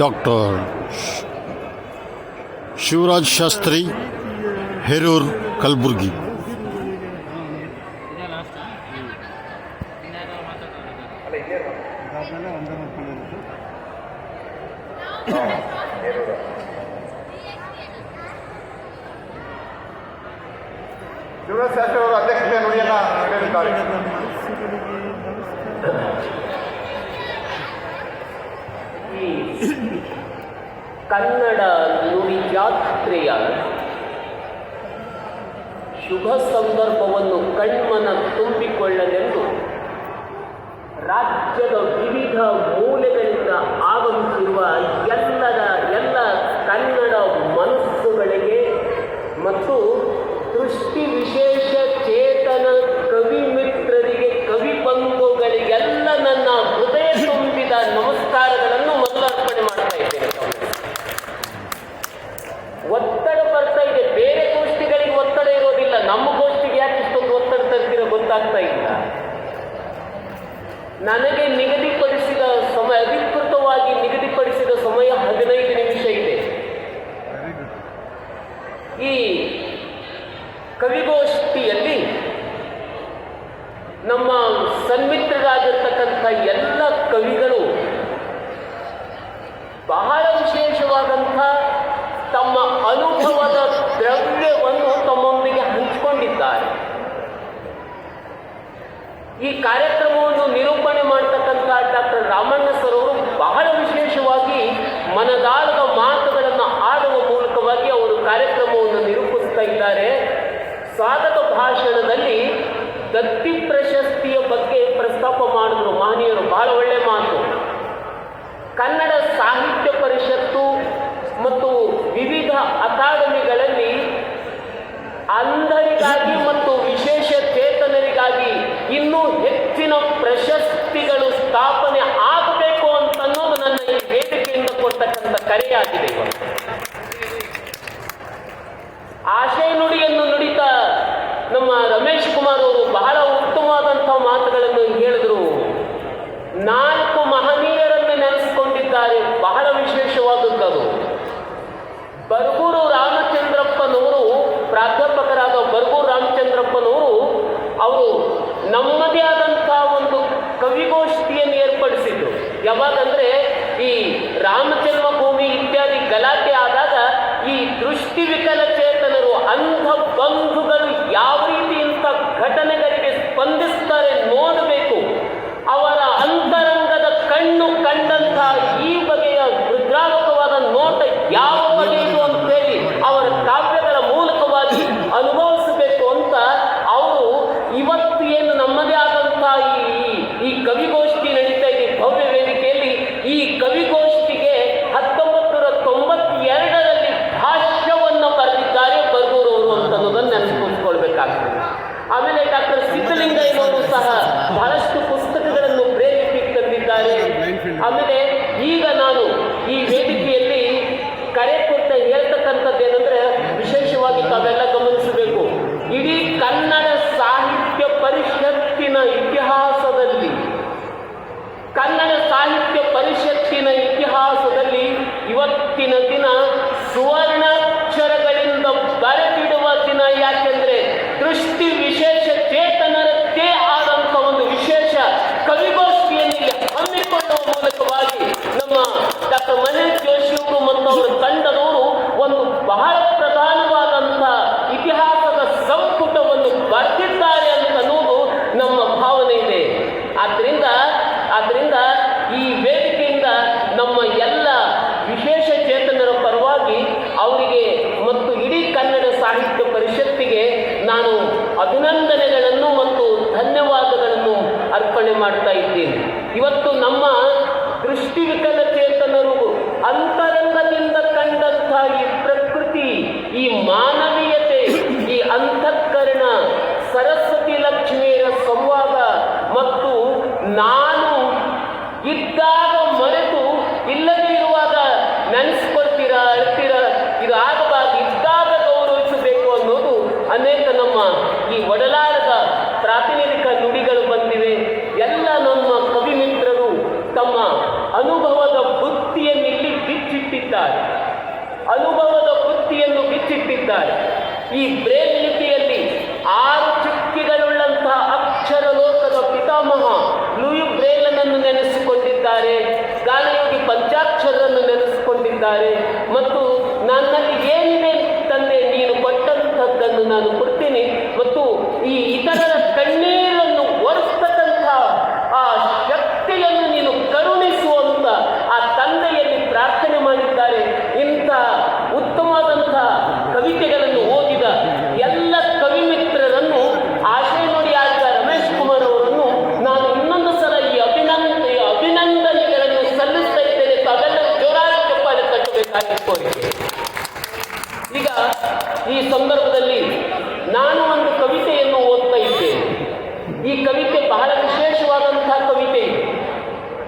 Doctor Shivraj Shastri Heroor Kalaburagi ಅದಾದ್ಮೇಲೆ ಒಂದೇ ಮಾಡ್ಕೊಂಡಿರೋದು ಶಿವರಾಜ್ ಶಾಸ್ತ್ರಿ ಅವರು ಅಧ್ಯಕ್ಷತೆಯ ನುಡಿಯನ್ನ ನೀಡಲಿದ್ದಾರೆ ಕನ್ನಡ ನುಡಿ ಜಾತ್ರೆಯ ಶುಭ ಸಂದರ್ಭವನ್ನು ಕಣ್ಮನ ತುಂಬಿಕೊಳ್ಳಲೆಂದು ರಾಜ್ಯದ ವಿವಿಧ ಮೂಲೆಗಳಿಂದ ಆಗಮಿಸಿರುವ ಎಲ್ಲರ ಎಲ್ಲ ಕನ್ನಡ ಮನಸ್ಸುಗಳಿಗೆ ಮತ್ತು ದೃಷ್ಟಿ ವಿಶೇಷ ಚೇತನ ನನಗೆ ನಿಗದಿಪಡಿಸಿದ ಸಮಯ, ಅಧಿಕೃತವಾಗಿ ನಿಗದಿಪಡಿಸಿದ ಸಮಯ ಹದಿನೈದು ನಿಮಿಷ ಇದೆ. ಈ ಕವಿಗೋಷ್ಠಿಯಲ್ಲಿ ನಮ್ಮ ಸನ್ಮಿತ್ರರಾಗಿರ್ತಕ್ಕಂಥ ಎಲ್ಲ ಕವಿಗಳು ಇದ್ದಾರೆ ಸ್ವಾಗತ ಭಾಷಣದಲ್ಲಿ ದತ್ತಿ ಪ್ರಶಸ್ತಿಯ ಬಗ್ಗೆ ಪ್ರಸ್ತಾಪ ಮಾಡಿದ್ರು ಮಹನೀಯರು. ಬಹಳ ಒಳ್ಳೆ ಮಾತು. ಕನ್ನಡ ಸಾಹಿತ್ಯ ಪರಿಷತ್ತು ಮತ್ತು ವಿವಿಧ ಅಕಾಡೆಮಿಗಳಲ್ಲಿ ಅಂಧರಿಗಾಗಿ ಮತ್ತು ವಿಶೇಷ ಚೇತನರಿಗಾಗಿ ಇನ್ನೂ ಹೆಚ್ಚಿನ ಪ್ರಶಸ್ತಿಗಳು ಸ್ಥಾಪನೆ ಆಗಬೇಕು ಅಂತ ನನ್ನ ಈ ವೇದಿಕೆಯಿಂದ ಕೊಡ್ತಕ್ಕಂಥ ಕರೆಯಾಗಿದೆ ಇವತ್ತು. ಆಶಯ ನುಡಿಯನ್ನು ನುಡಿತಾ ನಮ್ಮ ರಮೇಶ್ ಕುಮಾರ್ ಅವರು ಬಹಳ ಉತ್ತಮವಾದಂಥ ಮಾತುಗಳನ್ನು ಹೇಳಿದರು. ನಾಲ್ಕು ಮಹನೀಯರನ್ನು ನೆನೆಸಿಕೊಂಡಿದ್ದಾರೆ, ಬಹಳ ವಿಶೇಷವಾದದ್ದು. ಬರಗೂರು ರಾಮಚಂದ್ರಪ್ಪನವರು, ಪ್ರಾಧ್ಯಾಪಕರಾದ ಬರಗೂರು ರಾಮಚಂದ್ರಪ್ಪನವರು, ಅವರು ನಮ್ಮದೇ ಆದಂತಹ ಒಂದು ಕವಿಗೋಷ್ಠಿಯನ್ನು ಏರ್ಪಡಿಸಿದ್ರು. ಯಾವಾಗಂದ್ರೆ ಈ ರಾಮಜನ್ಮಭೂಮಿ ಇತ್ಯಾದಿ ಗಲಾಟೆ ಆದಾಗ ಈ ದೃಷ್ಟಿ ವಿಕಲಚೇತನರು ಆದ್ದರಿಂದ ಆದ್ದರಿಂದ ಈ ವೇದಿಕೆಯಿಂದ ನಮ್ಮ ಎಲ್ಲ ವಿಶೇಷ ಚೇತನರ ಪರವಾಗಿ ಅವರಿಗೆ ಮತ್ತು ಇಡೀ ಕನ್ನಡ ಸಾಹಿತ್ಯ ಪರಿಷತ್ತಿಗೆ ನಾನು ಅಭಿನಂದನೆಗಳನ್ನು ಮತ್ತು ಧನ್ಯವಾದಗಳನ್ನು ಅರ್ಪಣೆ ಮಾಡ್ತಾ ಇದ್ದೇನೆ. ಇವತ್ತು ನಮ್ಮ ದೃಷ್ಟಿ ವಿಕಲಚೇತನರು ಅಂತರಂಗದಿಂದ ಕಂಡಂತಹ ಈ ಪ್ರಕೃತಿ, ಈ ಮಾನವೀಯತೆ, ಈ ಅಂತಃಕರಣ ಸರಸ್ವತಿ ಈ ಬ್ರೇಲ್ ಲಿಪಿಯಲ್ಲಿ ಆರು ಚುಕ್ಕಿಗಳುಳ್ಳಂತಹ ಅಕ್ಷರ ಲೋಕದ ಪಿತಾಮಹ ಲೂಯು ಬ್ರೇಲನನ್ನು ನೆನೆಸಿಕೊಂಡಿದ್ದಾರೆ. ಗಾಳಿಯೋಗಿ ಪಂಚಾಕ್ಷರನ್ನು ನೆನೆಸಿಕೊಂಡಿದ್ದಾರೆ. ಮತ್ತು ನನ್ನಲ್ಲಿ ಏನಿದೆ ತಂದೆ, ನೀನು ಕೊಟ್ಟಂತಹದ್ದನ್ನು ನಾನು ಕೊಡ್ತೀನಿ. ಮತ್ತು ಈ ಇತರರ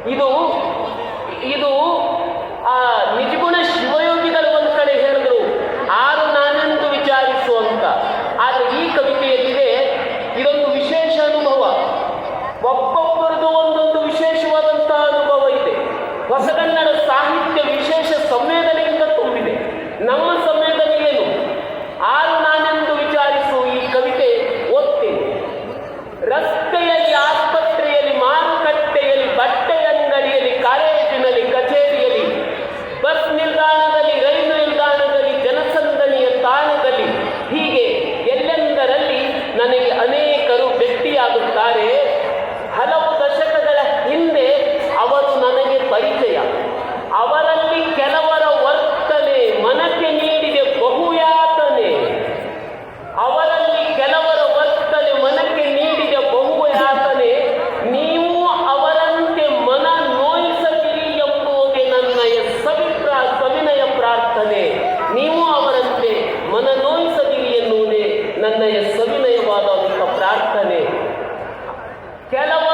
ಇದು ಇದು ಆ Dela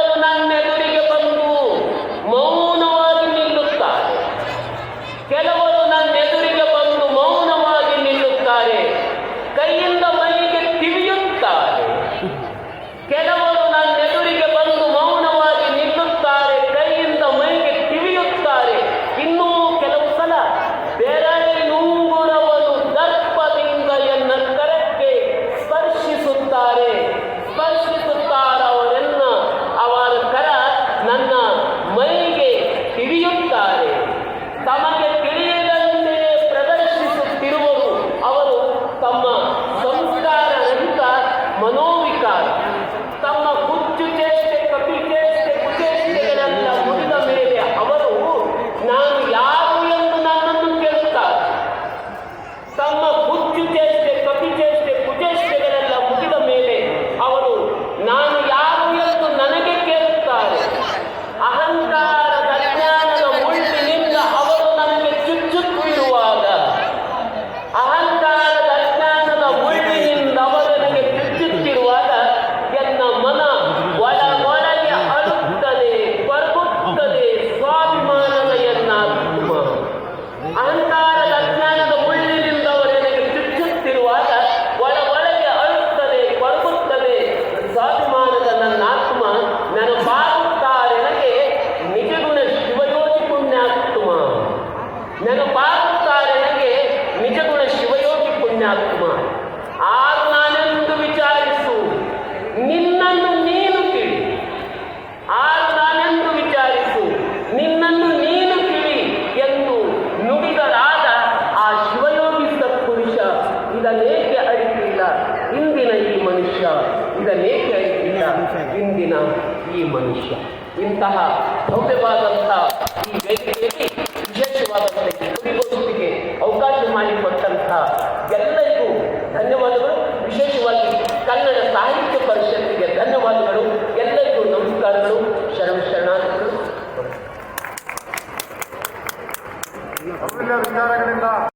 大家。